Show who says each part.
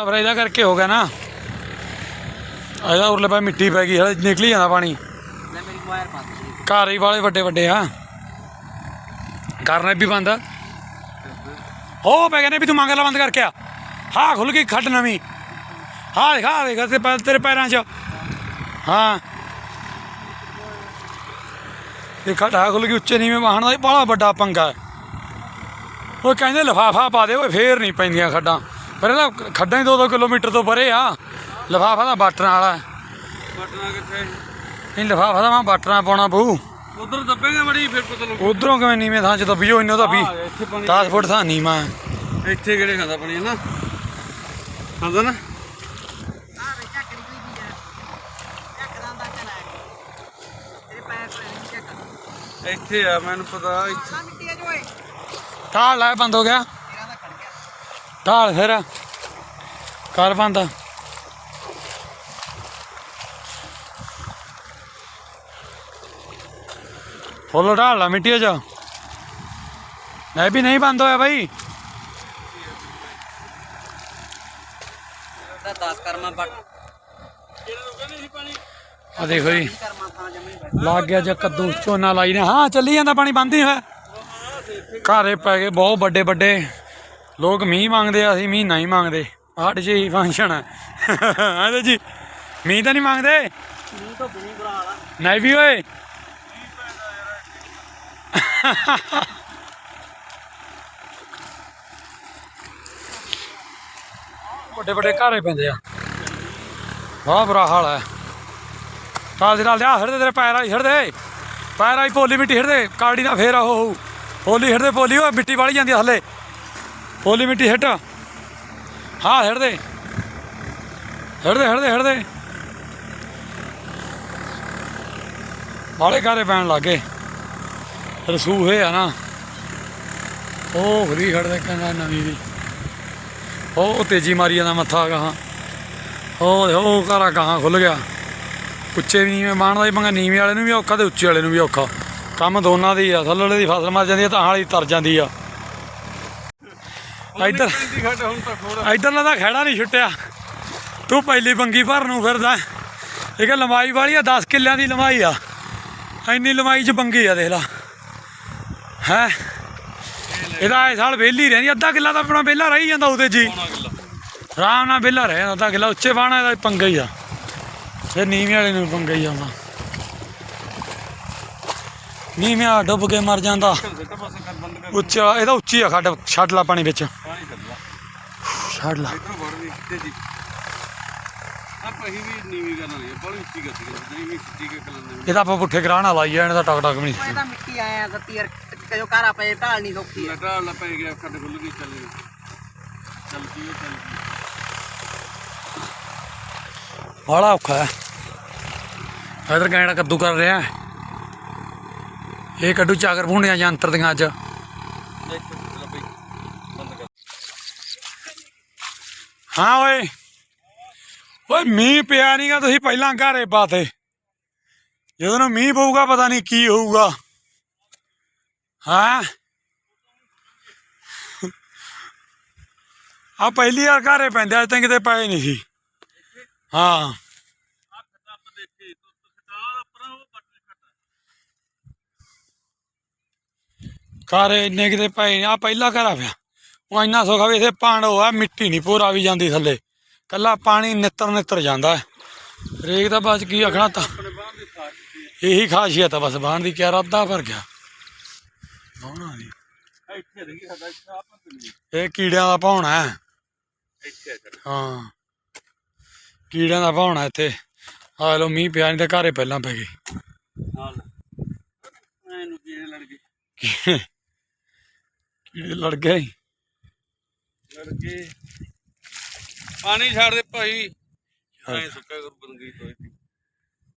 Speaker 1: ਤਬਰਾ ਇਹਦਾ ਕਰਕੇ ਹੋ ਗਿਆ ਨਾ। ਇਹਦਾ ਉਰਲੇ ਪਾ ਮਿੱਟੀ ਪੈ ਗਈ ਹਲੇ ਨਿਕਲੀ ਜਾਂਦਾ ਪਾਣੀ।
Speaker 2: ਲੈ ਮੇਰੀ ਵਾਇਰ ਪਾ ਦੇ
Speaker 1: ਘਰ ਹੀ ਵਾਲੇ ਵੱਡੇ ਵੱਡੇ ਆ। ਕਰਨੇ ਵੀ ਬੰਦ। ਹੋ ਪੈ ਗਏ ਨੇ ਵੀ ਤੂੰ ਮੰਗਲਾ ਬੰਦ ਕਰਕੇ ਆ। ਹਾਂ ਖੁੱਲ ਗਈ ਖੱਡ ਨਵੀਂ। ਹਾਂ ਦੇਖ ਦੇਖ ਤੇ ਤੇਰੇ ਪੈਰਾਂ 'ਚ। ਹਾਂ। ਇਹ ਖੱਡਾ ਖੁੱਲ ਗਈ ਉੱਚੇ ਨੀਵੇਂ ਵਾਹਣ ਦਾ ਬੜਾ ਵੱਡਾ ਪੰਗਾ ਉਹ ਕਹਿੰਦੇ ਲਫਾਫਾ ਪਾ ਦੇ ਓਏ ਫੇਰ ਨਹੀਂ ਪੈਂਦੀਆਂ ਖੱਡਾਂ। ਪਰ ਇਹਦਾ ਖੱਡਾਂ ਹੀ 2-2 ਕਿਲੋਮੀਟਰ ਤੋਂ ਪਰੇ ਆ। ਲਫਾਫਾ ਦਾ ਬਾਟਣ ਵਾਲਾ।
Speaker 2: ਬਟਨਾ ਕਿੱਥੇ
Speaker 1: ਨਹੀਂ ਲਫਾਫਾ ਦਾ ਮੈਂ ਬਾਟਣਾ ਪਾਉਣਾ ਬਹੂ
Speaker 2: ਉਧਰ ਦੱਬੇਗਾ ਬੜੀ ਫਿਰ ਪਤਾ ਲੱਗੂ।
Speaker 1: ਉਧਰੋਂ ਕਿਵੇਂ ਨੀਵੇਂ ਥਾਂ ਚ ਦੱਬੀਓ ਇੰਨੋ ਦੱਬੀ
Speaker 2: ਆ, ਇੱਥੇ ਪਾਣੀ
Speaker 1: 10 ਫੁੱਟ ਥਾਂ ਨੀਵਾਂ ਹੈ।
Speaker 2: ਇੱਥੇ ਕਿਹੜੇ ਖਾਂਦਾ ਪਾਣੀ ਹੈ ਨਾ? ਖਾਂਦਾ ਨਾ? ਇੱਥੇ ਆ ਮੈਨੂੰ ਪਤਾ ਇੱਥੇ।
Speaker 1: ਢਾਲ ਲੈ ਬੰਦ ਹੋ ਗਿਆ। ਢਾਲ ਫਿਰ ਕਰ ਬੰਦ। ਫੁੱਲ ਢਾਲ ਲਾ ਮਿੱਟੀ ਚ ਨਹੀਂ ਵੀ ਨਹੀਂ ਬੰਦ ਹੋਇਆ ਬਾਈ।
Speaker 2: ਦਾ 10 ਕਰਮਾ ਬਟ
Speaker 1: ਆ ਦੇਖੋ ਜੀ। ਲੱਗ ਗਿਆ ਜੇ ਕੱਦੂ ਝੋਨਾ ਲਾਈ ਨੇ। ਹਾਂ ਚੱਲੀ ਜਾਂਦਾ ਪਾਣੀ ਬੰਦ ਹੀ ਹੋਇਆ। ਘਾਰੇ ਪੈ ਗਏ ਬਹੁਤ ਵੱਡੇ ਵੱਡੇ ਲੋਕ ਮੀਂਹ ਮੰਗਦੇ ਆ ਅਸੀਂ ਮੀਂਹ ਨਹੀਂ ਮੰਗਦੇ। ਸਾਡੇ ਹੀ ਫੰਕਸ਼ਨ ਹੈ ਹਾਂ ਜੀ ਮੀਂਹ ਤਾਂ ਨਹੀਂ ਮੰਗਦੇ?
Speaker 2: ਮੂੰਹ ਤੋਂ ਬਣੀ ਬੁਰਾ ਹਾਲਾ
Speaker 1: ਨਹੀਂ ਵੀ ਓਏ। ਵੱਡੇ ਵੱਡੇ ਘਾਰੇ ਪੈਂਦੇ ਆ। ਬਹੁਤ ਬੁਰਾ ਹਾਲ ਹੈ ਚੱਲ ਦੇ ਨਾਲ ਲਿਆ ਹੜਦੇ ਤੇਰੇ ਪੈਰ ਆਈ ਹੜਦੇ ਪੈਰ ਆਈ ਪੋਲੀ ਮਿੱਟੀ ਹੜਦੇ ਕਾੜੀ ਦਾ ਫੇਰ ਆਹੋ ਹੋਊ। ਪੋਲੀ ਹੜਦੇ ਪੋਲੀ ਉਹ ਮਿੱਟੀ ਵਾਲੀ ਜਾਂਦੀ ਆ ਥੱਲੇ। ਪੋਲੀ ਮਿੱਟੀ ਹਿੱਟ। ਹਾਂ ਹੜਦੇ ਹੜਦੇ ਹੜਦੇ ਹੜਦੇ ਬਾਲੇ ਘਾਰੇ ਪੈਣ ਲੱਗੇ ਰਸੂਹੇ ਆ ਨਾ। ਉਹ ਖਰੀ ਖੜਦੇ ਕਹਿੰਦਾ ਨਵੀਂ ਦੀ। ਉਹ ਤੇਜੀ ਮਾਰੀ ਜਾਂਦਾ ਮੱਥਾ ਗਾਹਾਂ। ਉਹ ਦੇਖੋ, ਉਹ ਘਾਰਾ ਗਾਹਾਂ ਖੁੱਲ ਗਿਆ। ਉੱਚੇ ਵੀ ਨੀਵੇਂ ਮਾਣਦਾ ਹੀ ਪੰਗਾ। ਨੀਵੇਂ ਵਾਲੇ ਨੂੰ ਵੀ ਔਖਾ ਤੇ ਉੱਚੇ ਵਾਲੇ ਨੂੰ ਵੀ ਔਖਾ। ਕੰਮ ਦੋਨਾਂ ਦੀ ਆ। ਥੱਲੇ ਦੀ ਫਸਲ ਮਰ ਜਾਂਦੀ ਆ ਤਾਂ ਵਾਲੀ ਤਰ ਜਾਂਦੀ ਆ। ਇੱਧਰ
Speaker 2: ਦੀ
Speaker 1: ਇਧਰਲਾ ਦਾ ਖੜਾ ਨਹੀਂ ਛੁੱਟਿਆ। ਤੂੰ ਪਹਿਲੀ ਬੰਗੀ ਭਰ ਨੂੰ ਫਿਰਦਾ। ਇਹ ਕਿ ਲੰਬਾਈ ਵਾਲੀ ਆ 10 ਕਿੱਲਿਆਂ ਦੀ ਲੰਬਾਈ ਆ। ਇੰਨੀ ਲੰਬਾਈ ਚ ਬੰਗੀ ਆ ਦੇਖ ਲਾ। ਹੈ? ਇਹਦਾ ਇਹ ਸਾਲ ਵਿਹਲੀ ਰਹਿੰਦੀ ਅੱਧਾ ਕਿੱਲਾ ਤਾਂ ਆਪਣਾ ਵਿਹਲਾ ਰਹੀ ਜਾਂਦਾ ਉਹਦੇ ਜੀ ਆਰਾਮ ਨਾਲ ਵਿਹਲਾ ਰਹਿ ਜਾਂਦਾ ਅੱਧਾ ਕਿੱਲਾ। ਉੱਚੇ ਬਾਣਾ ਇਹਦਾ ਪੰਗਾ ਹੀ ਆ। ਫਿਰ ਨੀਵੇਂ ਵਾਲੇ ਨੂੰ ਪੰਗਾ ਹੀ ਆਉਂਦਾ ਨੀਵੇਂ ਆ ਡੁੱਬ ਕੇ ਮਰ ਜਾਂਦਾ। ਉੱਚਾ ਇਹਦਾ ਉੱਚੀ ਆ ਖੱਡ ਛੱਡ ਲਾ ਪਾਣੀ ਵਿੱਚ। ਛੱਡ ਲਾ।
Speaker 2: ਇਧਰੋਂ ਵੜ ਵੀ ਕਿਤੇ ਜੀ। ਆਪਾਂ ਹੀ ਵੀ ਨੀਵੀਂ ਕਰਨਾ ਨਹੀਂ ਬੜੀ ਉੱਚੀ ਗੱਤੀ ਕਰ ਨਹੀਂ ਵੀ ਸਿੱਧੀ ਕੇ ਕਲੰਦੇ
Speaker 1: ਇਹਦਾ ਆਪਾਂ ਪੁੱਠੇ ਗਰਾਣਾ ਲਾਈ ਆ ਇਹਦਾ ਟਕ ਟਕ ਵੀ ਨਹੀਂ
Speaker 2: ਇਹ ਤਾਂ ਮਿੱਟੀ ਆਇਆ ਸੱਤੀ ਯਾਰ ਜੋ ਘਰ ਪਏ ਢਾਲ ਨਹੀਂ ਸੌਖੀ ਲਟਾ ਲਾ ਪੈ ਗਿਆ ਤੇ ਖੁੱਲ ਗਈ ਚੱਲ ਗਈ ਚੱਲ ਪਈ ਉਹ ਚੱਲ ਪਈ
Speaker 1: ਬੜਾ ਔਖਾ ਹੈ। ਇਧਰ ਗੈਂਡਾ ਕੱਦੂ ਕਰ ਰਿਹਾ ਹੈ। ਇਹ ਕੱਦੂ ਚਾਕਰ ਭੁੰਡੀਆਂ ਜੰਤਰ ਦੀਆਂ ਅੱਜ
Speaker 2: ਦੇਖ ਚੱਲ ਬਈ ਬੰਦ ਕਰ
Speaker 1: ਹਾਂ ਓਏ। ਓਏ, ਮੀਂਹ ਪਿਆ ਨਹੀਂਗਾ ਤੁਸੀਂ ਪਹਿਲਾਂ ਘਰੇ ਪਾਤੇ। ਜਦੋਂ ਨੂੰ ਮੀਂਹ ਪਊਗਾ, ਪਤਾ ਨਹੀਂ ਕੀ ਹੋਊਗਾ। ਹਾਂ? ਆ ਪਹਿਲੀ ਵਾਰ ਘਰੇ ਪੈਂਦੇ, ਅੱਜ ਤਾਂ ਕਿਤੇ ਪਏ ਨਹੀਂ ਸੀ। ਹਾਂ। ਘਰੇ ਇੰਨੇ ਕਿਤੇ ਪਏ ਨੇ ਆ ਪਹਿਲਾ ਘਰ ਪਿਆ। ਉਹ ਇੰਨਾ ਸੌਖਾ ਵੀ ਇਥੇ ਪਾਣੋ ਆ ਮਿੱਟੀ ਨਹੀਂ ਪੂਰਾ ਵੀ ਜਾਂਦੀ ਥੱਲੇ। ਕੱਲਾ ਪਾਣੀ ਨਿੱਤਰ ਨਿੱਤਰ ਜਾਂਦਾ। ਰੇਕ ਦਾ ਬਸ ਕੀ ਆਖਣਾ ਤਾਂ। ਇਹੀ ਖਾਸੀਅਤ ਆ ਬਸ ਬਾਣ ਦੀ ਕਿਆ ਰੱਦਾ ਭਰ ਗਿਆ। ਬਾਣਾ ਦੀ ਇਹ ਕੀੜਿਆਂ ਦਾ ਭਾਉਣਾ ਹੈ। ਹਾਂ। ਕੀੜਿਆਂ ਦਾ ਭਾਉਣਾ ਇੱਥੇ। ਆ ਲੋ ਮੀਂਹ ਪਿਆ ਨਹੀਂ ਤੇ ਘਰੇ ਪਹਿਲਾਂ ਪੈ
Speaker 2: ਐਨੂੰ ਕੀੜੇ ਲੜ ਗਏ?
Speaker 1: ਕੀੜੇ ਲੜ ਗਏ?
Speaker 2: ਲੜ ਗਏ ਪਾਣੀ ਛੱਡ ਦੇ ਭਾਈ। ਐ ਸੁੱਕਾ ਕਰ ਬੰਗੀ ਤੋਈ